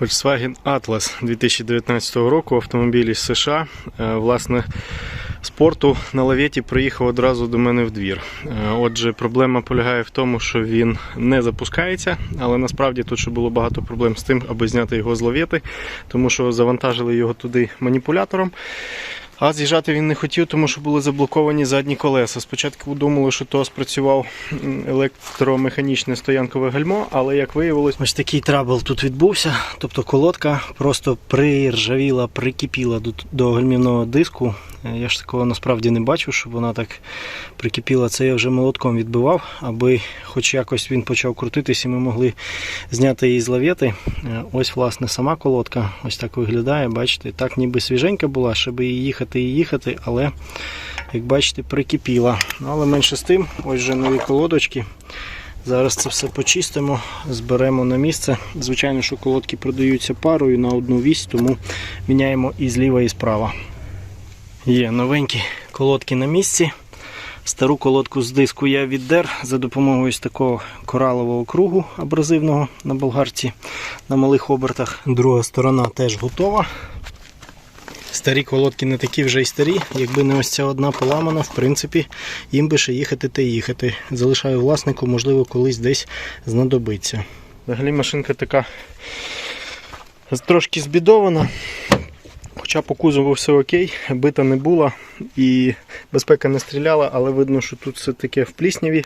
Volkswagen Atlas 2019 року, автомобіль із США. Е, Власне, спорту на лаветі приїхав одразу до мене в двір. Е, Отже, проблема полягає в тому, що він не запускається, але насправді тут ще було багато проблем з тим, аби зняти його з лавети, тому що завантажили його туди маніпулятором. А з'їжджати він не хотів, тому що були заблоковані задні колеса. Спочатку думали, що то спрацював електромеханічне стоянкове гальмо, але як виявилось, ось такий трабл тут відбувся. Тобто колодка просто приржавіла, прикипіла до, до гальмівного диску. Е, Я ж такого насправді не бачив, щоб вона так прикипіла. Це я вже молотком відбивав, аби хоч якось він почав крутитись і ми могли зняти її з лавети. Е, Ось, власне, сама колодка ось так виглядає. Бачите, так ніби свіженька була, щоб її їхати і їхати, але, як бачите, прикипіла. Ну, але менше з тим, ось вже нові колодочки. Зараз це все почистимо, зберемо на місце. Звичайно, що колодки продаються парою на одну вісь, тому міняємо і зліва, і справа. Є новенькі колодки на місці. Стару колодку з диску я віддер за допомогою такого коралового кругу абразивного на болгарці на малих обертах. Друга сторона теж готова. Старі колодки не такі вже й старі. Якби не ось ця одна поламана, в принципі, їм би ще їхати та їхати. Залишаю власнику, можливо, колись десь знадобиться. Взагалі машинка така трошки збідована. Хоча по кузову все окей, бита не була і безпека не стріляла, але видно, що тут все таке в плісняві.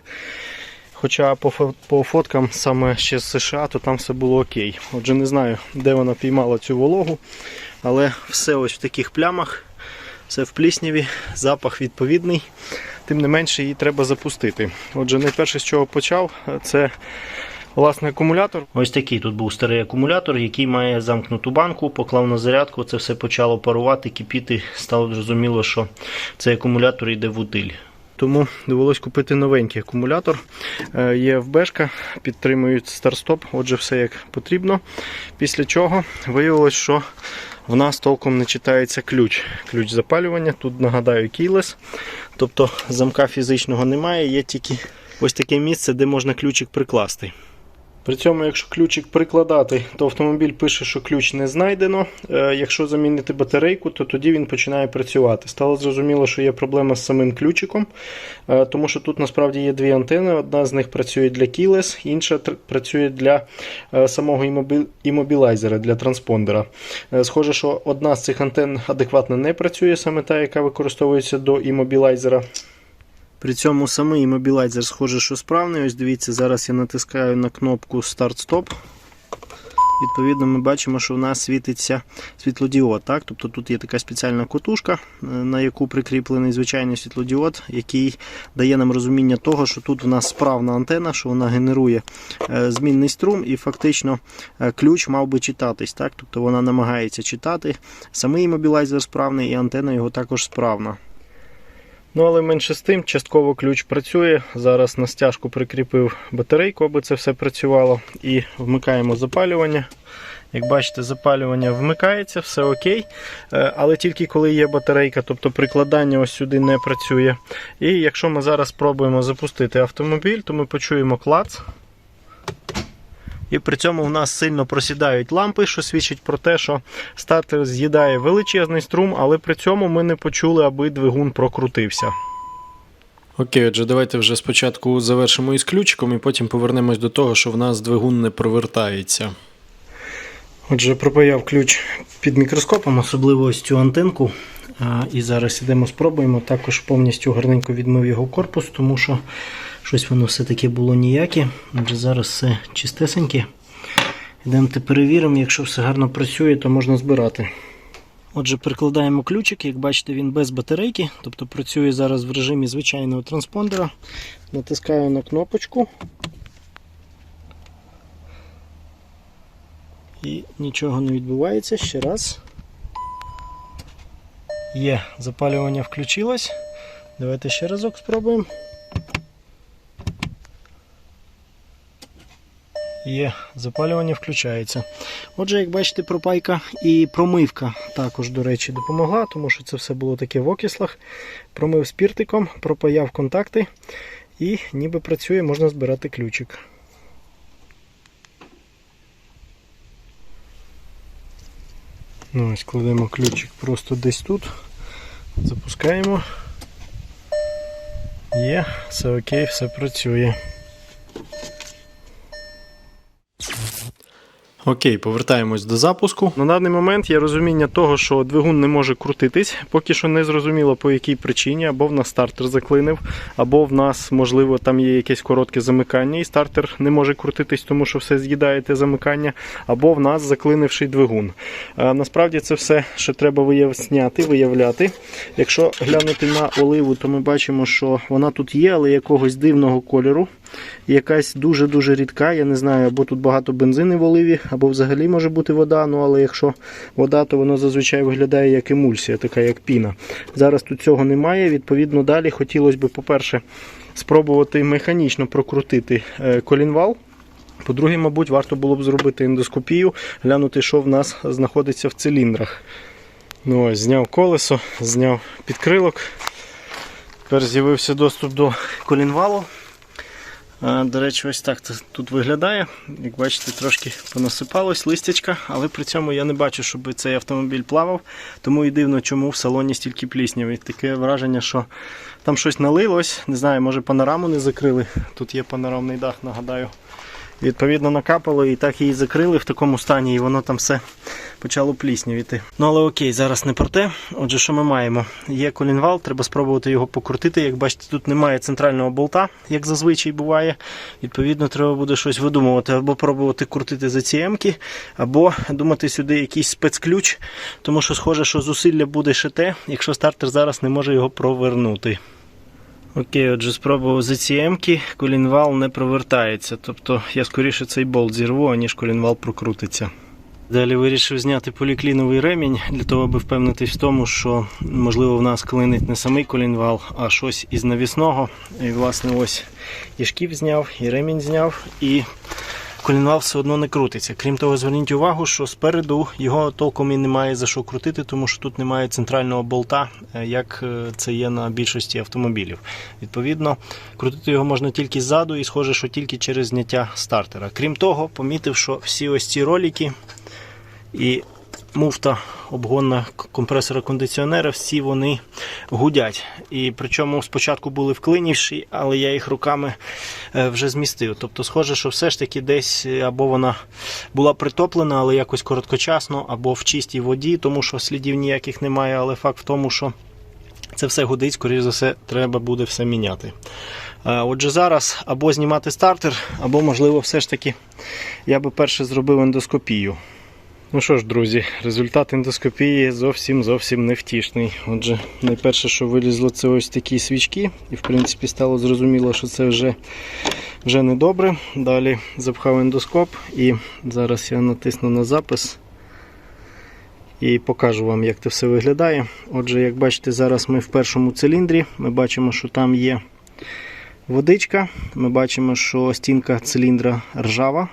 Хоча по, по фоткам саме ще з США, то там все було окей. Отже, не знаю, де вона піймала цю вологу, але все ось в таких плямах, все в плісняві, запах відповідний. Тим не менше її треба запустити. Отже, найперше, з чого почав, це власне акумулятор. Ось такий тут був старий акумулятор, який має замкнуту банку, поклав на зарядку, це все почало парувати, кипіти. Стало зрозуміло, що цей акумулятор йде в утиль. Тому довелось купити новенький акумулятор. Е, Є ФБшка, підтримують старт-стоп, отже, все як потрібно. Після чого виявилось, що в нас толком не читається ключ. Ключ запалювання. Тут нагадаю кейлес. тобто замка фізичного немає, є тільки ось таке місце, де можна ключик прикласти. При цьому, якщо ключик прикладати, то автомобіль пише, що ключ не знайдено. Е, Якщо замінити батарейку, то тоді він починає працювати. Стало зрозуміло, що є проблема з самим ключиком, е, тому що тут насправді є дві антени. Одна з них працює для keyless, інша працює для е, самого імобілайзера, для транспондера. Схоже, що одна з цих антен адекватно не працює, саме та, яка використовується до імобілайзера. При цьому самий імобілайзер схоже, що справний. Ось дивіться, зараз я натискаю на кнопку старт-стоп. Відповідно, ми бачимо, що в нас світиться світлодіод. Так? Тобто тут є така спеціальна котушка, е, на яку прикріплений звичайний світлодіод, який дає нам розуміння того, що тут в нас справна антена, що вона генерує е, змінний струм, і фактично е, ключ мав би читатись. Так? Тобто вона намагається читати. Самий імобілайзер справний, і антена його також справна. Ну, але менше з тим, частково ключ працює. Зараз на стяжку прикріпив батарейку, аби це все працювало. І вмикаємо запалювання. Як бачите, запалювання вмикається, все окей. Е, Але тільки коли є батарейка, тобто прикладання ось сюди не працює. І якщо ми зараз спробуємо запустити автомобіль, то ми почуємо клац. І при цьому в нас сильно просідають лампи, що свідчить про те, що стартер з'їдає величезний струм, але при цьому ми не почули, аби двигун прокрутився. Окей, отже, давайте вже спочатку завершимо із ключиком і потім повернемось до того, що в нас двигун не провертається. Отже, пропаяв ключ під мікроскопом, особливо ось цю антенку. А, І зараз ідемо спробуємо. Також повністю гарненько відмив його корпус, тому що щось воно все-таки було ніяке. Отже, зараз все чистесеньке. Йдемо перевіримо, якщо все гарно працює, то можна збирати. Отже, прикладаємо ключик, як бачите, він без батарейки, тобто працює зараз в режимі звичайного транспондера. Натискаю на кнопочку. І нічого не відбувається. Ще раз. Є, запалювання включилось. Давайте ще разок спробуємо. Є, запалювання включається. Отже, як бачите, пропайка і промивка також, до речі, допомогла, тому що це все було таке в окислах. Промив спіртиком, пропаяв контакти і ніби працює, можна збирати ключик. Ну, ось кладемо ключик просто десь тут. Запускаємо. Є, все окей, все працює. Окей, повертаємось до запуску. На даний момент є розуміння того, що двигун не може крутитись. Поки що не зрозуміло по якій причині, або в нас стартер заклинив, або в нас, можливо, там є якесь коротке замикання, і стартер не може крутитись, тому що все з'їдає те замикання, або в нас заклинивший двигун. А, насправді це все ще треба виясняти, виявляти. Якщо глянути на оливу, то ми бачимо, що вона тут є, але якогось дивного кольору. Якась дуже-дуже рідка, я не знаю, або тут багато бензину в оливі, або взагалі може бути вода. Ну але якщо вода, то воно зазвичай виглядає як емульсія, така як піна. Зараз тут цього немає. Відповідно, далі хотілося б, по-перше, спробувати механічно прокрутити е, колінвал. По-друге, мабуть, варто було б зробити ендоскопію, глянути, що в нас знаходиться в циліндрах. Ну ось, Зняв колесо, зняв підкрилок. Тепер з'явився доступ до колінвалу. До речі, ось так це тут виглядає. Як бачите, трошки понасипалось листячка, але при цьому я не бачу, щоб цей автомобіль плавав. Тому і дивно, чому в салоні стільки плісняви. Таке враження, що там щось налилось. Не знаю, може панораму не закрили. Тут є панорамний дах, нагадаю. Відповідно, накапало і так її закрили в такому стані, і воно там все почало пліснявіти. Ну але окей, зараз не про те. Отже, що ми маємо? Є колінвал, треба спробувати його покрутити. Як бачите, тут немає центрального болта, як зазвичай буває. Відповідно, треба буде щось видумувати, або пробувати крутити за ці емки, або думати сюди якийсь спецключ, тому що схоже, що зусилля буде ще те, якщо стартер зараз не може його провернути. Окей, отже, спробував за ці колінвал не провертається. Тобто я скоріше цей болт зірву, аніж колінвал прокрутиться. Далі вирішив зняти полікліновий ремінь для того, аби впевнитись в тому, що можливо в нас клинить не самий колінвал, а щось із навісного. І власне ось і шків зняв, і ремінь зняв, і колінвал все одно не крутиться. Крім того, зверніть увагу, що спереду його толком і немає за що крутити, тому що тут немає центрального болта, е, як е, це є на більшості автомобілів. Відповідно, крутити його можна тільки ззаду, і схоже, що тільки через зняття стартера. Крім того, помітив, що всі ось ці ролики і муфта обгонна компресора кондиціонера, всі вони гудять. І причому спочатку були вклинівші, але я їх руками е, вже змістив. Тобто, схоже, що все ж таки десь е, або вона була притоплена, але якось короткочасно, або в чистій воді, тому що слідів ніяких немає. Але факт в тому, що це все гудить, скоріш за все, треба буде все міняти. Е, Отже, зараз або знімати стартер, або, можливо, все ж таки я би перше зробив ендоскопію. Ну що ж, друзі, результат ендоскопії зовсім зовсім невтішний. Отже, найперше, що вилізло, це ось такі свічки, і в принципі стало зрозуміло, що це вже, вже не добре. Далі запхав ендоскоп і зараз я натисну на запис і покажу вам, як це все виглядає. Отже, як бачите, зараз ми в першому циліндрі. Ми бачимо, що там є водичка. Ми бачимо, що стінка циліндра ржава.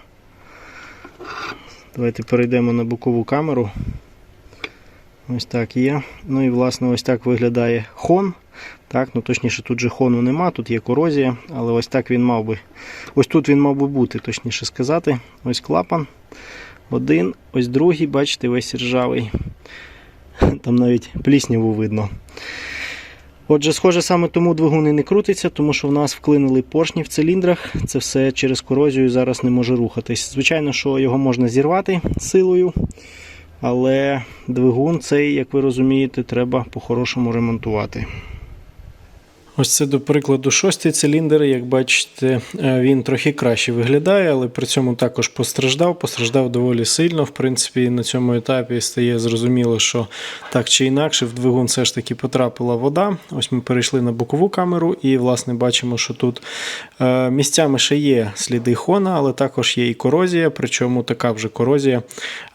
Давайте перейдемо на бокову камеру. Ось так є. Ну і власне ось так виглядає хон. Так, ну Точніше, тут же хону нема, тут є корозія, але ось так він мав би. Ось тут він мав би бути, точніше сказати. Ось клапан. Один, ось другий, бачите, весь ржавий. Там навіть плісняву видно. Отже, схоже, саме тому двигуни не крутиться, тому що в нас вклинили поршні в циліндрах. Це все через корозію зараз не може рухатись. Звичайно, що його можна зірвати силою, але двигун цей, як ви розумієте, треба по-хорошому ремонтувати. Ось це, до прикладу, шостий циліндр. Як бачите, е, він трохи краще виглядає, але при цьому також постраждав. Постраждав доволі сильно. В принципі, на цьому етапі стає зрозуміло, що так чи інакше в двигун все ж таки потрапила вода. Ось ми перейшли на бокову камеру і, власне, бачимо, що тут е, місцями ще є сліди хона, але також є і корозія, причому така вже корозія,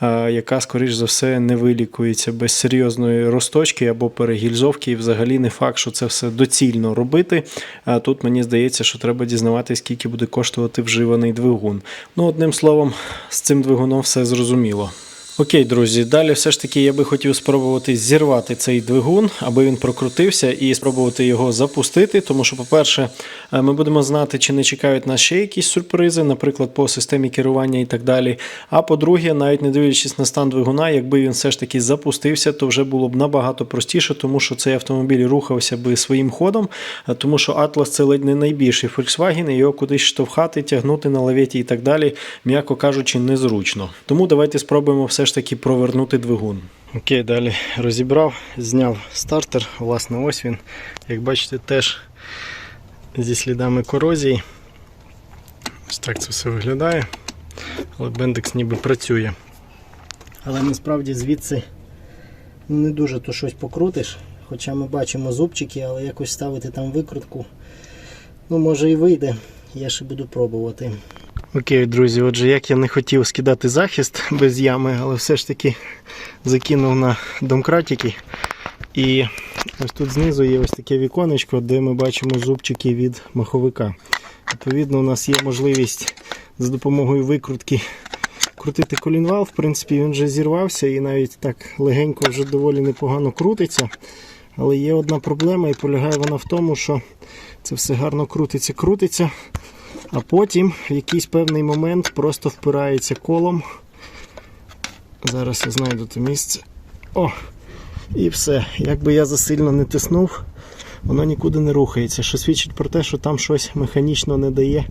е, яка, скоріш за все, не вилікується без серйозної розточки або перегільзовки. І взагалі не факт, що це все доцільно робити. А тут мені здається, що треба дізнаватися, скільки буде коштувати вживаний двигун. Ну, одним словом, з цим двигуном все зрозуміло. Окей, друзі, далі все ж таки я би хотів спробувати зірвати цей двигун, аби він прокрутився, і спробувати його запустити. Тому що, по-перше, е, ми будемо знати, чи не чекають нас ще якісь сюрпризи, наприклад, по системі керування і так далі. А по-друге, навіть не дивлячись на стан двигуна, якби він все ж таки запустився, то вже було б набагато простіше, тому що цей автомобіль рухався би своїм ходом, е, тому що Atlas це ледь не найбільший Volkswagen, і його кудись штовхати, тягнути на лаветі і так далі, м'яко кажучи, незручно. Тому давайте спробуємо все ж таки провернути двигун. Окей, далі розібрав, зняв стартер. Власне, ось він. Як бачите, теж зі слідами корозії. Ось так це все виглядає. Але бендекс ніби працює. Але насправді звідси ну, не дуже то щось покрутиш. Хоча ми бачимо зубчики, але якось ставити там викрутку. Ну, може і вийде. Я ще буду пробувати. Окей, друзі, отже, як я не хотів скидати захист без ями, але все ж таки закинув на домкратики. І ось тут знизу є ось таке віконечко, де ми бачимо зубчики від маховика. Відповідно, у нас є можливість за допомогою викрутки крутити колінвал. В принципі, він вже зірвався і навіть так легенько вже доволі непогано крутиться. Але є одна проблема, і полягає вона в тому, що це все гарно крутиться, крутиться, а потім в якийсь певний момент просто впирається колом. Зараз я знайду те місце. О! І все. Якби я засильно не тиснув, воно нікуди не рухається, що свідчить про те, що там щось механічно не дає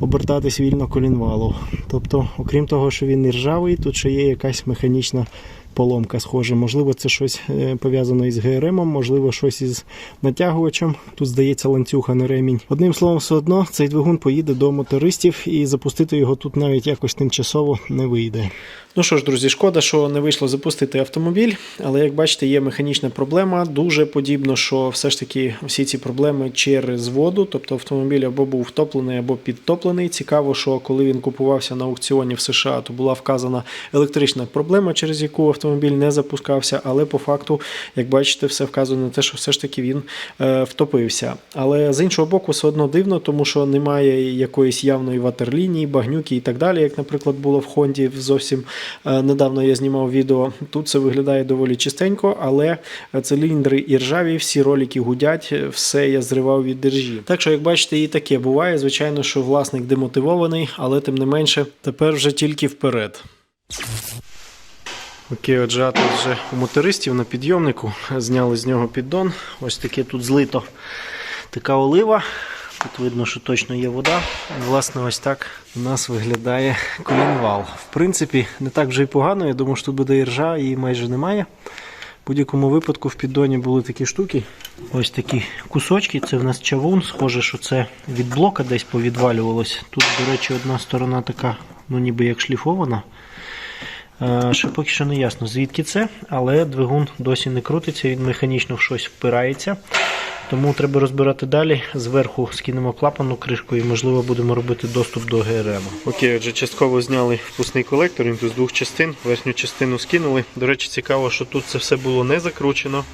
обертатись вільно колінвалу. Тобто, окрім того, що він і ржавий, тут ще є якась механічна поломка схожа. Можливо, це щось е, пов'язано із ГРМ, можливо, щось із натягувачем. Тут здається ланцюг, а не ремінь. Одним словом, все одно цей двигун поїде до мотористів і запустити його тут навіть якось тимчасово не вийде. Ну що ж, друзі, шкода, що не вийшло запустити автомобіль, але як бачите, є механічна проблема. Дуже подібно, що все ж таки всі ці проблеми через воду, тобто автомобіль або був втоплений, або підтоплений. Цікаво, що коли він купувався на аукціоні в США, то була вказана електрична проблема, через яку автомобіль не запускався. Але по факту, як бачите, все вказує на те, що все ж таки він е, втопився. Але з іншого боку, все одно дивно, тому що немає якоїсь явної ватерлінії, багнюки і так далі, як, наприклад, було в Хонді зовсім. Е, Недавно я знімав відео. Тут це виглядає доволі чистенько, але циліндри і ржаві, всі ролики гудять, все я зривав від держі. Так що, як бачите, і таке буває. Звичайно, що власник демотивований, але тим не менше, тепер вже тільки вперед. Окей, отже, а тут вже у мотористів на підйомнику зняли з нього піддон. Ось таке тут злито така олива. Тут видно, що точно є вода. Власне, ось так у нас виглядає колінвал. В принципі, не так вже й погано. Я думаю, що тут буде і ржа, її майже немає. В будь-якому випадку в піддоні були такі штуки. Ось такі кусочки. Це в нас чавун. Схоже, що це від блока десь повідвалювалось. Тут, до речі, одна сторона така, ну ніби як шліфована. Е, Ще поки що не ясно, звідки це, але двигун досі не крутиться, він механічно в щось впирається. Тому треба розбирати далі. Зверху скинемо клапану кришку і, можливо, будемо робити доступ до ГРМ. Окей, отже, частково зняли впускний колектор, він тут з двох частин. Верхню частину скинули. До речі, цікаво, що тут це все було не закручено.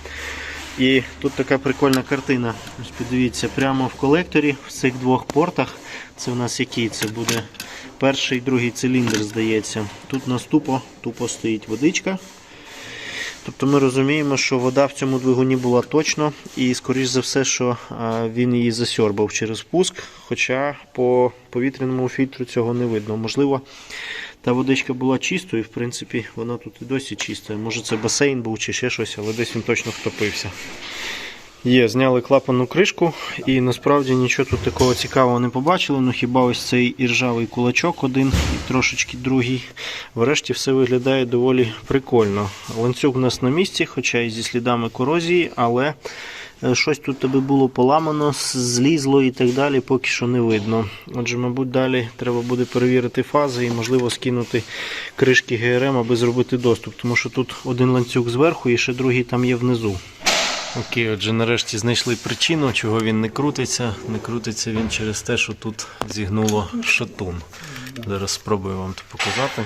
І тут така прикольна картина. Ось подивіться, прямо в колекторі в цих двох портах. Це в нас який? Це буде перший і другий циліндр, здається. Тут у нас тупо, стоїть водичка. Тобто ми розуміємо, що вода в цьому двигуні була точно, і, скоріш за все, що він її засьорбав через пуск, хоча по повітряному фільтру цього не видно. Можливо, та водичка була чистою, в принципі, вона тут і досі чиста. Може це басейн був чи ще щось, але десь він точно втопився. Є, зняли клапанну кришку і насправді нічого тут такого цікавого не побачили. Ну хіба ось цей іржавий кулачок один і трошечки другий. Врешті все виглядає доволі прикольно. Ланцюг у нас на місці, хоча і зі слідами корозії, але е, щось тут тебе було поламано, злізло і так далі, поки що не видно. Отже, мабуть, далі треба буде перевірити фази і, можливо, скинути кришки ГРМ, аби зробити доступ, тому що тут один ланцюг зверху і ще другий там є внизу. Окей, отже, нарешті знайшли причину, чого він не крутиться. Не крутиться він через те, що тут зігнуло шатун. Зараз спробую вам це показати.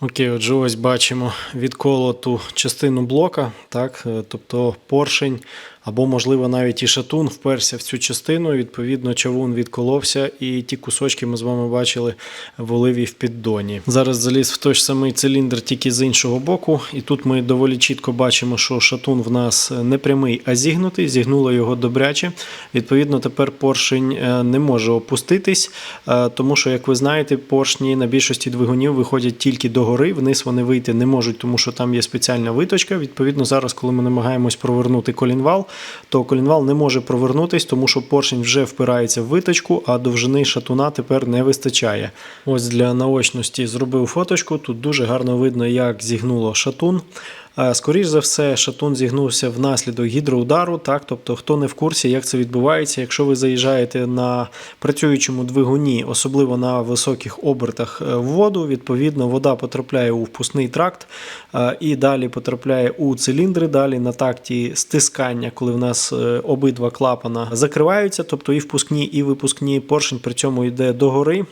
Окей, отже, ось бачимо відколоту частину блока, так, е, тобто поршень або, можливо, навіть і шатун вперся в цю частину. Відповідно, чавун відколовся, і ті кусочки ми з вами бачили в оливі в піддоні. Зараз заліз в той ж самий циліндр, тільки з іншого боку, і тут ми доволі чітко бачимо, що шатун в нас не прямий, а зігнутий. Зігнуло його добряче. Відповідно, тепер поршень е, не може опуститись, е, тому що, як ви знаєте, поршні на більшості двигунів виходять тільки догори, вниз вони вийти не можуть, тому що там є спеціальна виточка. Відповідно, зараз, коли ми намагаємось провернути колінвал, то колінвал не може провернутись, тому що поршень вже впирається в виточку, а довжини шатуна тепер не вистачає. Ось для наочності зробив фоточку. Тут дуже гарно видно, як зігнуло шатун. Е, Скоріш за все, шатун зігнувся внаслідок гідроудару. Так, тобто, хто не в курсі, як це відбувається, якщо ви заїжджаєте на працюючому двигуні, особливо на високих обертах е, в воду, відповідно, вода потрапляє у впускний тракт е, і далі потрапляє у циліндри. Далі на такті стискання, коли в нас е, обидва клапана закриваються, тобто і впускні, і випускні поршень при цьому йде догори.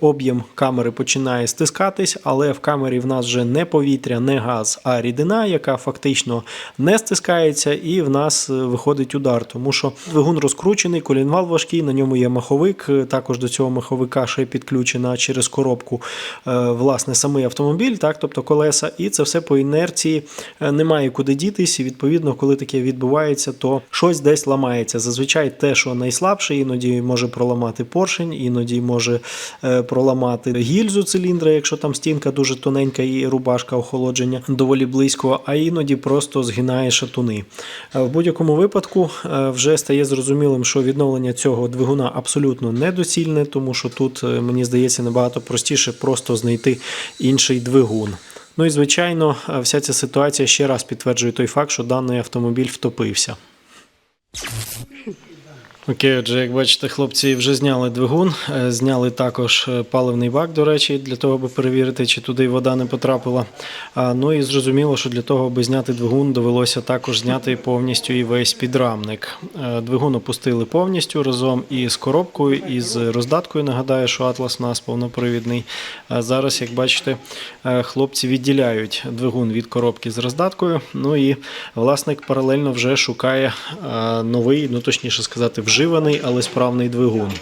Об'єм камери починає стискатись, але в камері в нас вже не повітря, не газ, а рідина, яка фактично не стискається, і в нас е, виходить удар, тому що двигун розкручений, колінвал важкий, на ньому є маховик. е, Також до цього маховика ще підключена через коробку е, власне самий автомобіль, так, тобто колеса, і це все по інерції немає куди дітись. І відповідно, коли таке відбувається, то щось десь ламається. Зазвичай те, що найслабше, іноді може проламати поршень, іноді може проламати гільзу циліндра, якщо там стінка дуже тоненька і рубашка охолодження доволі близько, а іноді просто згинає шатуни. Е, В будь-якому випадку е, вже стає зрозумілим, що відновлення цього двигуна абсолютно недоцільне, тому що тут, е, мені здається, набагато простіше просто знайти інший двигун. Ну і звичайно, вся ця ситуація ще раз підтверджує той факт, що даний автомобіль втопився. Окей, отже, як бачите, хлопці вже зняли двигун, е, зняли також е, паливний бак, до речі, для того, аби перевірити, чи туди вода не потрапила. Ну і зрозуміло, що для того, аби зняти двигун, довелося також зняти повністю і весь підрамник. Е, Двигун опустили повністю разом із коробкою, і з роздаткою. Нагадаю, що Атлас у нас повнопривідний. Зараз, як бачите, хлопці відділяють двигун від коробки з роздаткою. Ну і власник паралельно вже шукає новий, ну точніше сказати, вживаний, але справний двигун.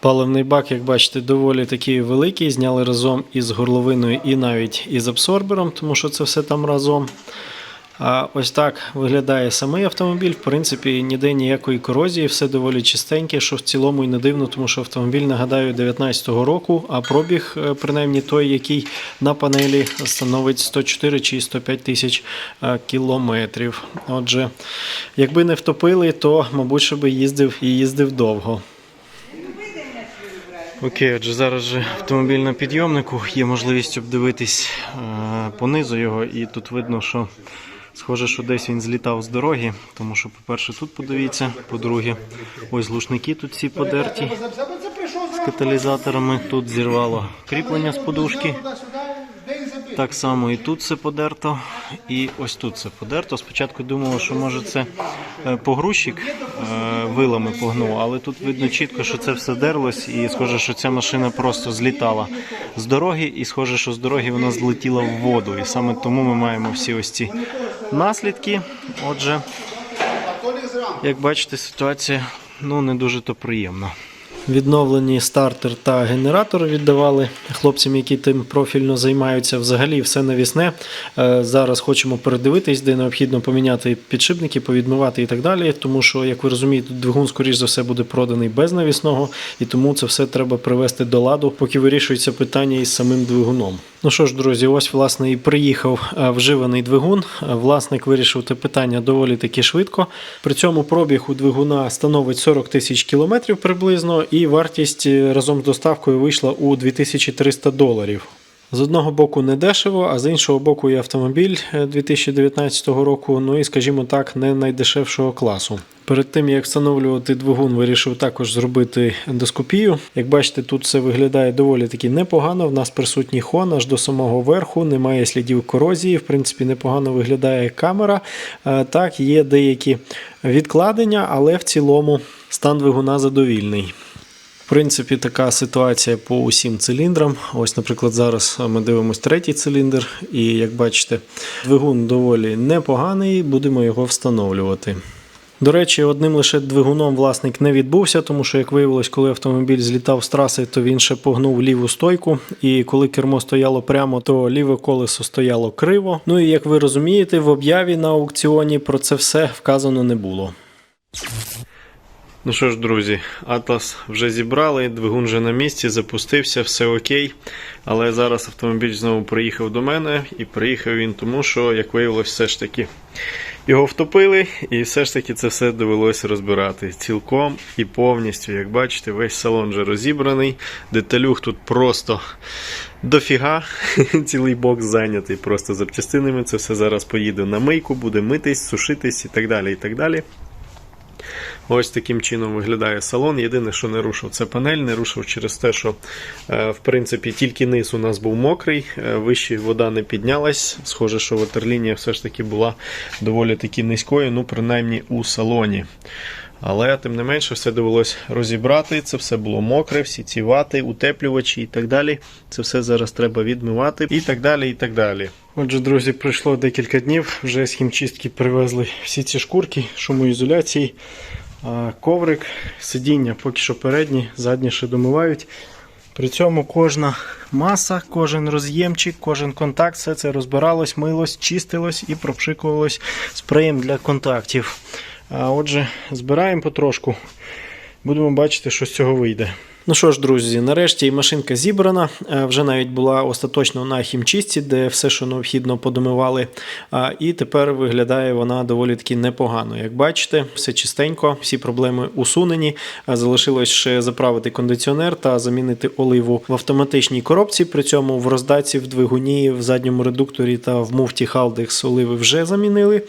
Паливний бак, як бачите, доволі такий великий. Зняли разом із горловиною і навіть із абсорбером, тому що це все там разом. А ось так виглядає самий автомобіль. В принципі, ніде ніякої корозії, все доволі чистеньке, що в цілому і не дивно, тому що автомобіль, нагадаю, 19-го року, а пробіг, е, принаймні той, який на панелі становить 104 чи 105 тисяч е, кілометрів. Отже, якби не втопили, то, мабуть, що би їздив і їздив довго. Окей, отже, зараз же автомобіль на підйомнику, є можливість обдивитись е, понизу його, і тут видно, що схоже, що десь він злітав з дороги, тому що, по-перше, тут подивіться, по-друге, ось глушники тут всі подерті з каталізаторами, тут зірвало кріплення з подушки. Так само і тут все подерто, і ось тут все подерто. Спочатку думала, що може це е, погрузчик е, вилами погнув, але тут видно чітко, що це все дерлось, і схоже, що ця машина просто злітала з дороги, і схоже, що з дороги вона злетіла в воду. І саме тому ми маємо всі ось ці наслідки. Отже, як бачите, ситуація ну не дуже то приємна. Відновлені стартер та генератор віддавали хлопцям, які тим профільно займаються. Взагалі все навісне. Е, Зараз хочемо передивитись, де необхідно поміняти підшипники, повідмивати і так далі. Тому що, як ви розумієте, двигун, скоріш за все, буде проданий без навісного, і тому це все треба привести до ладу, поки вирішується питання із самим двигуном. Ну що ж, друзі, ось власне і приїхав е, вживаний двигун. Е, Власник вирішив те питання доволі таки швидко. При цьому пробіг у двигуна становить 40 тисяч кілометрів приблизно, і вартість е, разом з доставкою вийшла у 2300 доларів. З одного боку не дешево, а з іншого боку є автомобіль е, 2019 року, ну і, скажімо так, не найдешевшого класу. Перед тим як встановлювати двигун, вирішив також зробити ендоскопію. Як бачите, тут все виглядає доволі таки непогано. В нас присутній хон аж до самого верху, немає слідів корозії. В принципі, непогано виглядає камера. Е, Так, є деякі відкладення, але в цілому стан двигуна задовільний. Принципі, така ситуація по усім циліндрам. Ось, наприклад, зараз ми дивимося третій циліндр, і як бачите, двигун доволі непоганий, будемо його встановлювати. До речі, одним лише двигуном власник не відбувся, тому що, як виявилось, коли автомобіль злітав з траси, то він ще погнув ліву стойку. І коли кермо стояло прямо, то ліве колесо стояло криво. Ну і як ви розумієте, в об'яві на аукціоні про це все вказано не було. Ну що ж, друзі, Атлас вже зібрали, двигун вже на місці, запустився, все окей. Але зараз автомобіль знову приїхав до мене, і приїхав він тому, що, як виявилось, все ж таки його втопили, і все ж таки це все довелося розбирати цілком і повністю. Як бачите, весь салон вже розібраний. Деталюх тут просто дофіга. Цілий бокс зайнятий просто запчастинами. Це все зараз поїде на мийку, буде митись, сушитись і так далі. і так далі. Ось таким чином виглядає салон. Єдине, що не рушив, це панель. Не рушив через те, що е, в принципі тільки низ у нас був мокрий, е, вище вода не піднялась. Схоже, що ватерлінія все ж таки була доволі таки низькою, ну принаймні у салоні. Але тим не менше все довелось розібрати. Це все було мокре, всі ці вати, утеплювачі і так далі. Це все зараз треба відмивати і так далі. і так далі. Отже, друзі, пройшло декілька днів. Вже з хімчистки привезли всі ці шкурки, шумоізоляції, коврик, сидіння поки що передні, задні ще домивають. При цьому кожна маса, кожен роз'ємчик, кожен контакт, все це розбиралось, милось, чистилось і пропшикувалось спреєм для контактів. Отже, збираємо потрошку. Будемо бачити, що з цього вийде. Ну що ж, друзі, нарешті і машинка зібрана. Е, Вже навіть була остаточно на хімчистці, де все, що необхідно, подомивали. І тепер виглядає вона доволі таки непогано. Як бачите, все чистенько, всі проблеми усунені. Залишилось ще заправити кондиціонер та замінити оливу в автоматичній коробці. При цьому в роздатці, в двигуні, в задньому редукторі та в муфті Haldex оливи вже замінили.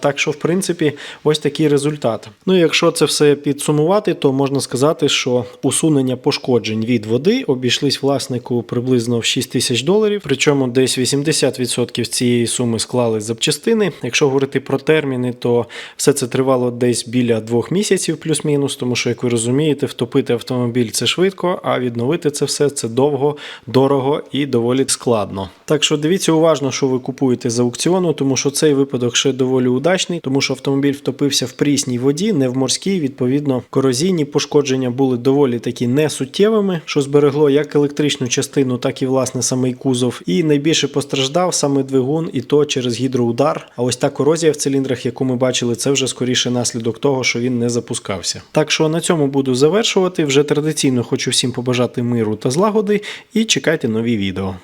Так що, в принципі, ось такий результат. Ну, якщо це все підсумувати, то можна сказати, що усунення пошкоджень від води обійшлись власнику приблизно в 6 тисяч доларів. Причому десь 80% цієї суми склали запчастини. Якщо говорити про терміни, то все це тривало десь біля двох місяців, плюс-мінус, тому що, як ви розумієте, втопити автомобіль це швидко, а відновити це все це довго, дорого і доволі складно. Так що дивіться уважно, що ви купуєте з аукціону, тому що цей випадок ще доволі удачний, тому що автомобіль втопився в прісній воді, не в морській. Відповідно, корозійні пошкодження були доволі такі несуттєвими, що зберегло як електричну частину, так і власне самий кузов. І найбільше постраждав саме двигун, і то через гідроудар. А ось та корозія в циліндрах, яку ми бачили, це вже скоріше наслідок того, що він не запускався. Так що на цьому буду завершувати. Вже традиційно хочу всім побажати миру та злагоди і чекайте нові відео.